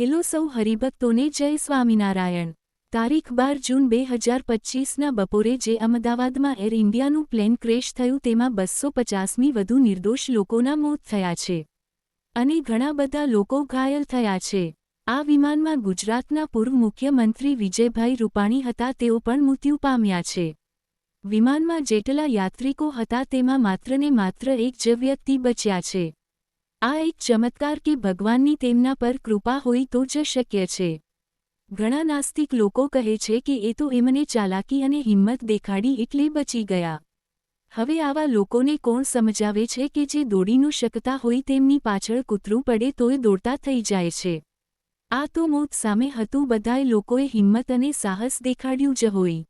Hello સૌ હરિભક્તોને જય સ્વામિનારાયણ. તારીખ બાર જૂન બે હજાર પચ્ચીસના બપોરે જે અમદાવાદમાં એર ઇન્ડિયાનું પ્લેન ક્રેશ થયું તેમાં બસો પચાસમી વધુ નિર્દોષ લોકોના મોત થયા છે. અને ઘણા બધા લોકો ઘાયલ થયા છે. આ વિમાનમાં ગુજરાતના પૂર્વ મુખ્યમંત્રી વિજયભાઈ રૂપાણી હતા તેઓ પણ મૃત્યુ પામ્યા છે. વિમાનમાં જેટલા યાત્રિકો હતા તેમાં માત્રને માત્ર એક જ વ્યક્તિ બચ્યા છે. આ એક ચમત્કાર કે ભગવાનની તેમના પર કૃપા હોય તો જ શક્ય છે. ઘણા નાસ્તિક લોકો કહે છે કે એ તો એમને ચાલાકી અને હિંમત દેખાડી એટલે બચી ગયા. હવે આવા લોકોને કોણ સમજાવે છે કે જે દોડીનું શકતા હોય તેમની પાછળ કૂતરું પડે તોય દોડતા થઈ જાય છે. આ તો મોત સામે હતું બધાય લોકોએ હિંમત અને સાહસ દેખાડ્યું જ હોય.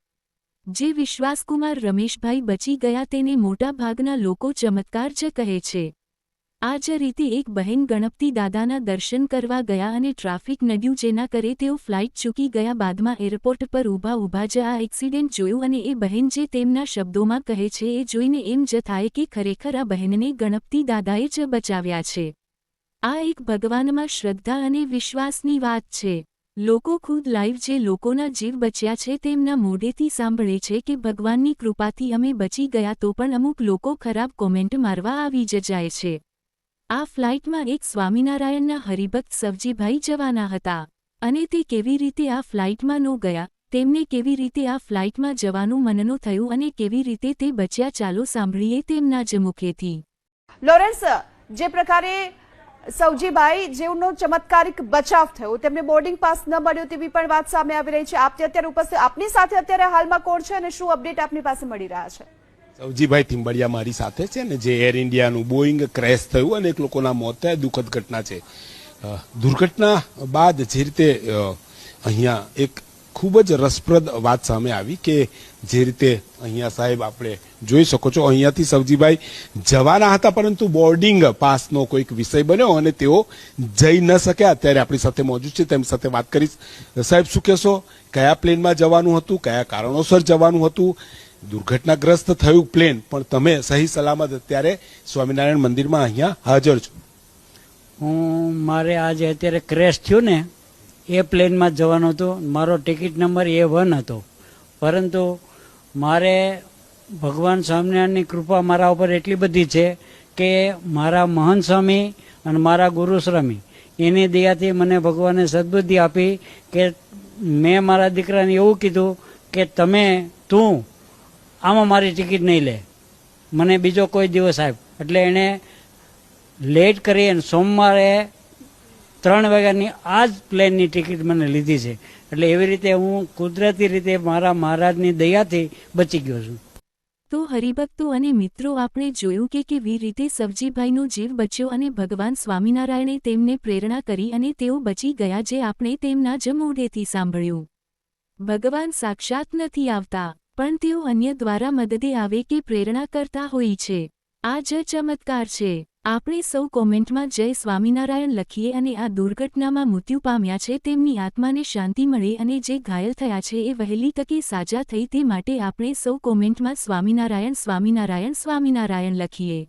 જે વિશ્વાસકુમાર રમેશભાઈ બચી ગયા તેને મોટાભાગના લોકો ચમત્કાર જ કહે છે. આ જ રીતે એક બહેન ગણપતિ દાદાના દર્શન કરવા ગયા અને ટ્રાફિક નડ્યું જેના કરે તેઓ ફ્લાઇટ ચૂકી ગયા બાદમાં એરપોર્ટ પર ઊભા ઊભા જ આ એક્સિડન્ટ જોયું અને એ બહેન જે તેમના શબ્દોમાં કહે છે એ જોઈને એમ જ થાય કે ખરેખર આ બહેનને ગણપતિ દાદાએ જ બચાવ્યા છે. આ એક ભગવાનમાં શ્રદ્ધા અને વિશ્વાસની વાત છે. લોકો ખુદ લાઈવ જે લોકોના જીવ બચ્યા છે તેમના મોઢેથી સાંભળે છે કે ભગવાનની કૃપાથી અમે બચી ગયા તો પણ અમુક લોકો ખરાબ કોમેન્ટ મારવા આવી જ જાય છે. આ ફ્લાઇટમાં એક સ્વામિનારાયણના હરિભક્ત સવજીભાઈ જવાના હતા અને તે કેવી રીતે આ ફ્લાઇટમાં નો ગયા, તેમને કેવી રીતે આ ફ્લાઇટમાં જવાનું મનનું થયું અને કેવી રીતે તે બચ્યા ચાલો સાંભળીએ તેમના જ મુખેથી. લોરેન્સ, જે પ્રકારે સૌજીભાઈ જેઓનો ચમત્કારિક બચાવ થયો, તેમને બોર્ડિંગ પાસ ન મળ્યો તેવી પણ વાત સામે આવી રહી છે. આપની અત્યારે ઉપસ્થિત, આપની સાથે અત્યારે હાલમાં કોણ છે અને શું અપડેટ આપની પાસે મળી રહ્યા છે? સવજીભાઈ થિંબડિયા મારી સાથે છે ને જે એર ઇન્ડિયાનું બોઈંગ ક્રેશ થયું અને એક લોકોના મોત થયા, દુઃખદ ઘટના છે. દુર્ઘટના બાદ જે રીતે અહીંયા એક ખૂબ જ રસપ્રદ વાત સામે આવી કે જે રીતે અહીંયા સાહેબ આપણે જોઈ શકો છો, અહીંયાથી સવજીભાઈ જવાના હતા પરંતુ બોર્ડિંગ પાસનો કોઈક વિષય બન્યો અને તેઓ જઈ ન શક્યા. અત્યારે આપણી સાથે મોજૂદ છે તેમ સાથે વાત કરીશ. સાહેબ, શું કહેશો? કયા પ્લેનમાં જવાનું હતું? કયા કારણોસર જવાનું હતું? દુર્ઘટનાગ્રસ્ત થયું પ્લેન પણ તમે સહી સલામત અત્યારે સ્વામિનારાયણ મંદિરમાં અહીંયા હાજર છો. હું, મારે આજે અત્યારે ક્રેશ થયું ને, એ પ્લેનમાં જવાનો હતો. મારો ટિકિટ નંબર એ વન હતો. પરંતુ મારે ભગવાન સ્વામિનારાયણની કૃપા મારા ઉપર એટલી બધી છે કે મારા મહંત સ્વામી અને મારા ગુરુ સ્વામી, એની દયાથી મને ભગવાને સદબુદ્ધિ આપી કે મેં મારા દીકરાને એવું કીધું કે તમે તું આમાં મારી ટિકિટ નહીં લે. મને બીજો કોઈ દિવસ આપ. એટલે એણે લેટ કરી અને સોમવારે ત્રણ વાગ્યાની આ જ પ્લેનની ટિકિટ મને લીધી છે. એટલે એવી રીતે હું કુદરતી રીતે મારા મહારાજની દયાથી બચી ગયો છું. તો હરિભક્તો અને મિત્રો, આપણે જોયું કે કેવી રીતે સબજીભાઈનો જીવ બચ્યો અને ભગવાન સ્વામિનારાયણે તેમને પ્રેરણા કરી અને તેઓ બચી ગયા જે આપણે તેમના જ મોઢેથી સાંભળ્યું. ભગવાન સાક્ષાત નથી આવતા. પણ તેઓ અન્ય દ્વારા મદદે આવે કે પ્રેરણા કરતા હોય છે. આ જ ચમત્કાર છે. આપણે સૌ કોમેન્ટમાં જય સ્વામિનારાયણ લખીએ અને આ દુર્ઘટનામાં મૃત્યુ પામ્યા છે, તેમની આત્માને શાંતિ મળે અને જે ઘાયલ થયા છે એ વહેલી તકે સાજા થઈ તે માટે આપણે સૌ કોમેન્ટમાં સ્વામિનારાયણ સ્વામિનારાયણ સ્વામિનારાયણ લખીએ.